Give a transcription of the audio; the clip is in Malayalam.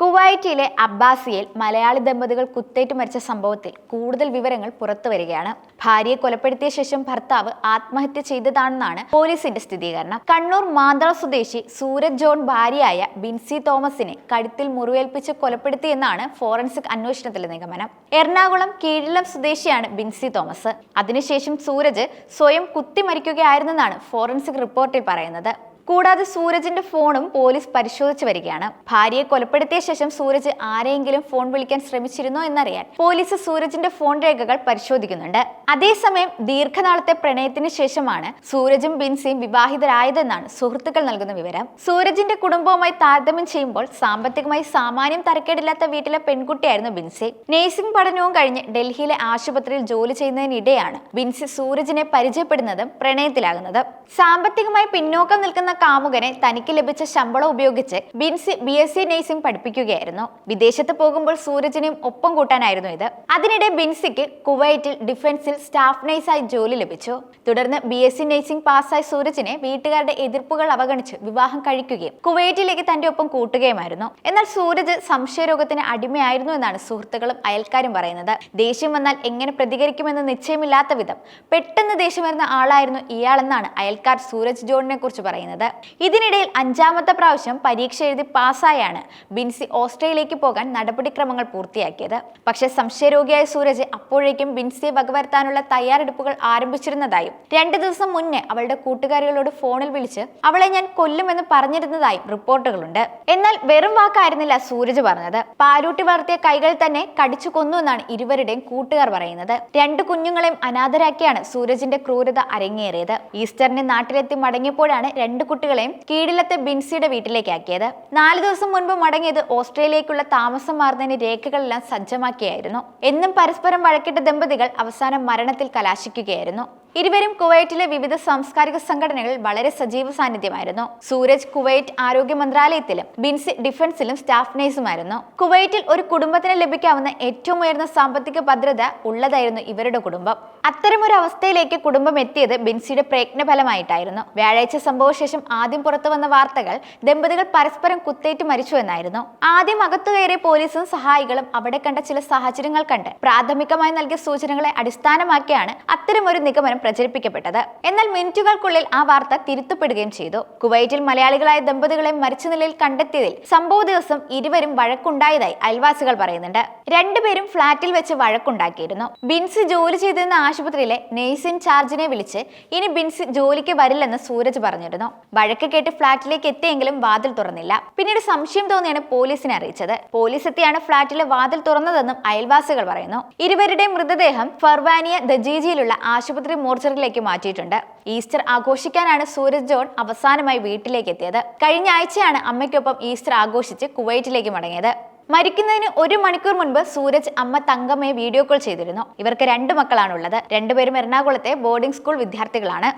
കുവൈറ്റിലെ അബ്ബാസിയയിൽ മലയാളി ദമ്പതികൾ കുത്തേറ്റ് മരിച്ച സംഭവത്തിൽ കൂടുതൽ വിവരങ്ങൾ പുറത്തു വരികയാണ്. ഭാര്യയെ കൊലപ്പെടുത്തിയ ശേഷം ഭർത്താവ് ആത്മഹത്യ ചെയ്തതാണെന്നാണ് പോലീസിന്റെ സ്ഥിരീകരണം. കണ്ണൂർ മാന്തള സ്വദേശി സൂരജ് ജോൺ ഭാര്യയായ ബിൻസി തോമസിനെ കഴുത്തിൽ മുറിവേൽപ്പിച്ച് കൊലപ്പെടുത്തിയെന്നാണ് ഫോറൻസിക് അന്വേഷണത്തിലെ നിഗമനം. എറണാകുളം കീഴിലം സ്വദേശിയാണ് ബിൻസി തോമസ്. അതിനുശേഷം സൂരജ് സ്വയം കുത്തി മരിക്കുകയായിരുന്നെന്നാണ് ഫോറൻസിക് റിപ്പോർട്ടിൽ പറയുന്നത്. കൂടാതെ സൂരജിന്റെ ഫോണും പോലീസ് പരിശോധിച്ചു വരികയാണ്. ഭാര്യയെ കൊലപ്പെടുത്തിയ ശേഷം സൂരജ് ആരെയെങ്കിലും ഫോൺ വിളിക്കാൻ ശ്രമിച്ചിരുന്നോ എന്നറിയാൻ പോലീസ് സൂരജിന്റെ ഫോൺ രേഖകൾ പരിശോധിക്കുന്നുണ്ട്. അതേസമയം ദീർഘനാളത്തെ പ്രണയത്തിന് ശേഷമാണ് സൂരജും ബിൻസിയും വിവാഹിതരായതെന്നാണ് സുഹൃത്തുക്കൾ നൽകുന്ന വിവരം. സൂരജിന്റെ കുടുംബവുമായി താരതമ്യം ചെയ്യുമ്പോൾ സാമ്പത്തികമായി സാമാന്യം തരക്കേടില്ലാത്ത വീട്ടിലെ പെൺകുട്ടിയായിരുന്നു ബിൻസി. നേഴ്സിംഗ് പഠനവും കഴിഞ്ഞ് ഡൽഹിയിലെ ആശുപത്രിയിൽ ജോലി ചെയ്യുന്നതിനിടെയാണ് ബിൻസി സൂരജിനെ പരിചയപ്പെടുന്നതും പ്രണയത്തിലാകുന്നത്. സാമ്പത്തികമായി പിന്നോക്കം നിൽക്കുന്ന കാമുകനെ തനിക്ക് ലഭിച്ച ശമ്പളം ഉപയോഗിച്ച് Binsy B S C nursing പഠിപ്പിക്കുകയായിരുന്നു. വിദേശത്ത് പോകുമ്പോൾ സൂരജിനെയും ഒപ്പം കൂട്ടാനായിരുന്നു ഇത്. അതിനിടെ ബിൻസിക്ക് കുവൈറ്റിൽ ഡിഫൻസിൽ സ്റ്റാഫ് നഴ്സായി ജോലി ലഭിച്ചു. തുടർന്ന് ബി എസ് സി നഴ്സിംഗ് പാസ്സായ സൂരജിനെ വീട്ടുകാരുടെ എതിർപ്പുകൾ അവഗണിച്ച് വിവാഹം കഴിക്കുകയും കുവൈറ്റിലേക്ക് തന്റെ ഒപ്പം കൂട്ടുകയുമായിരുന്നു. എന്നാൽ സൂരജ് സംശയരോഗത്തിന് അടിമയായിരുന്നു എന്നാണ് സുഹൃത്തുക്കളും അയൽക്കാരും പറയുന്നത്. ദേഷ്യം വന്നാൽ എങ്ങനെ പ്രതികരിക്കുമെന്ന് നിശ്ചയമില്ലാത്ത വിധം പെട്ടെന്ന് ദേഷ്യം വരുന്ന ആളായിരുന്നു ഇയാളെന്നാണ് അയൽക്കാർ സൂരജ് ജോണിനെ കുറിച്ച് പറയുന്നത്. ഇതിനിടയിൽ അഞ്ചാമത്തെ പ്രാവശ്യം പരീക്ഷ എഴുതി പാസ്സായാണ് ബിൻസി ഓസ്ട്രേലിയയിലേക്ക് പോകാൻ നടപടിക്രമങ്ങൾ പൂർത്തിയാക്കിയത്. പക്ഷേ സംശയരോഗിയായ സൂരജ് അപ്പോഴേക്കും ബിൻസിയെ വകവരുത്താനുള്ള തയ്യാറെടുപ്പുകൾ ആരംഭിച്ചിരുന്നതായും രണ്ടു ദിവസം മുന്നേ അവളുടെ കൂട്ടുകാരികളോട് ഫോണിൽ വിളിച്ച് അവളെ ഞാൻ കൊല്ലുമെന്ന് പറഞ്ഞിരുന്നതായും റിപ്പോർട്ടുകളുണ്ട്. എന്നാൽ വെറും വാക്കായിരുന്നില്ല സൂരജ് പറഞ്ഞത്. പാലൂട്ടി വളർത്തിയ കൈകൾ തന്നെ കടിച്ചു കൊന്നു എന്നാണ് ഇരുവരുടെയും കൂട്ടുകാർ പറയുന്നത്. രണ്ട് കുഞ്ഞുങ്ങളെയും അനാഥരാക്കിയാണ് സൂരജിന്റെ ക്രൂരത അരങ്ങേറിയത്. ഈസ്റ്ററിന് നാട്ടിലെത്തി മടങ്ങിയപ്പോഴാണ് രണ്ട് കുട്ടികളെയും കീഴിലത്തെ ബിൻസിയുടെ വീട്ടിലേക്ക് ആക്കിയത് നാല് ദിവസം മുൻപ് മടങ്ങിയത് ഓസ്ട്രേലിയക്കുള്ള താമസം മാറുന്നതിന് രേഖകളെല്ലാം സജ്ജമാക്കിയായിരുന്നു. എന്നും പരസ്പരം വഴക്കിട്ട ദമ്പതികൾ അവസാനം മരണത്തിൽ കലാശിക്കുകയായിരുന്നു. ഇരുവരും കുവൈറ്റിലെ വിവിധ സാംസ്കാരിക സംഘടനകളിൽ വളരെ സജീവ സാന്നിധ്യമായിരുന്നു. സൂരജ് കുവൈറ്റ് ആരോഗ്യ മന്ത്രാലയത്തിലും ബിൻസി ഡിഫൻസിലും സ്റ്റാഫ് നഴ്സുമായിരുന്നു. കുവൈറ്റിൽ ഒരു കുടുംബത്തിന് ലഭിക്കാവുന്ന ഏറ്റവും ഉയർന്ന സാമ്പത്തിക ഭദ്രത ഉള്ളതായിരുന്നു ഇവരുടെ കുടുംബം. അത്തരമൊരു അവസ്ഥയിലേക്ക് കുടുംബം എത്തിയത് ബിൻസിയുടെ പ്രയത്നഫലമായിട്ടായിരുന്നു വ്യാഴാഴ്ച സംഭവശേഷം ആദ്യം പുറത്തു വന്ന വാർത്തകൾ ദമ്പതികൾ പരസ്പരം കുത്തേറ്റ് മരിച്ചു എന്നായിരുന്നു. ആദ്യം അകത്തു കയറിയ പോലീസും സഹായികളും അവിടെ കണ്ട ചില സാഹചര്യങ്ങൾ കണ്ട് പ്രാഥമികമായി നൽകിയ സൂചനകളെ അടിസ്ഥാനമാക്കിയാണ് അത്തരമൊരു നിഗമനം പ്രചരിപ്പിക്കപ്പെട്ടത്. എന്നാൽ മിനിറ്റുകൾക്കുള്ളിൽ ആ വാർത്ത തിരുത്തപ്പെടുകയും ചെയ്തു. കുവൈറ്റിൽ മലയാളികളായ ദമ്പതികളെ മരിച്ച നിലയിൽ കണ്ടെത്തിയതിൽ സംഭവ ദിവസം ഇരുവരും വഴക്കുണ്ടായതായി അയൽവാസികൾ പറയുന്നുണ്ട്. രണ്ടുപേരും ഫ്ളാറ്റിൽ വെച്ച് വഴക്കുണ്ടാക്കിയിരുന്നു. ബിൻസ് ജോലി ചെയ്തിരുന്ന ആശുപത്രിയിലെ നേഴ്സിംഗ് ചാർജിനെ വിളിച്ച് ഇനി ബിൻസ് ജോലിക്ക് വരില്ലെന്ന് സൂരജ് പറഞ്ഞിരുന്നു. വഴക്ക് കേട്ട് ഫ്ളാറ്റിലേക്ക് എത്തിയെങ്കിലും വാതിൽ തുറന്നില്ല. പിന്നീട് സംശയം തോന്നിയാണ് പോലീസിനെ അറിയിച്ചത്. പോലീസ് എത്തിയാണ് ഫ്ളാറ്റിലെ വാതിൽ തുറന്നതെന്നും അയൽവാസികൾ പറയുന്നു. ഇരുവരുടെയും മൃതദേഹം ഫർവാനിയ ദജീജിയിലുള്ള ആശുപത്രി മോർച്ചറിയിലേക്ക് മാറ്റിയിട്ടുണ്ട്. ഈസ്റ്റർ ആഘോഷിക്കാനാണ് സൂരജ് ജോൺ അവസാനമായി വീട്ടിലേക്ക് എത്തിയത്. കഴിഞ്ഞ ആഴ്ചയാണ് അമ്മയ്ക്കൊപ്പം ഈസ്റ്റർ ആഘോഷിച്ച് കുവൈറ്റിലേക്ക് മടങ്ങിയത്. മരിക്കുന്നതിന് ഒരു മണിക്കൂർ മുൻപ് സൂരജ് അമ്മ തങ്കമ്മയെ വീഡിയോ കോൾ ചെയ്തിരുന്നു. ഇവർക്ക് രണ്ട് മക്കളാണുള്ളത്. രണ്ടുപേരും എറണാകുളത്തെ ബോർഡിംഗ് സ്കൂൾ വിദ്യാർത്ഥികളാണ്.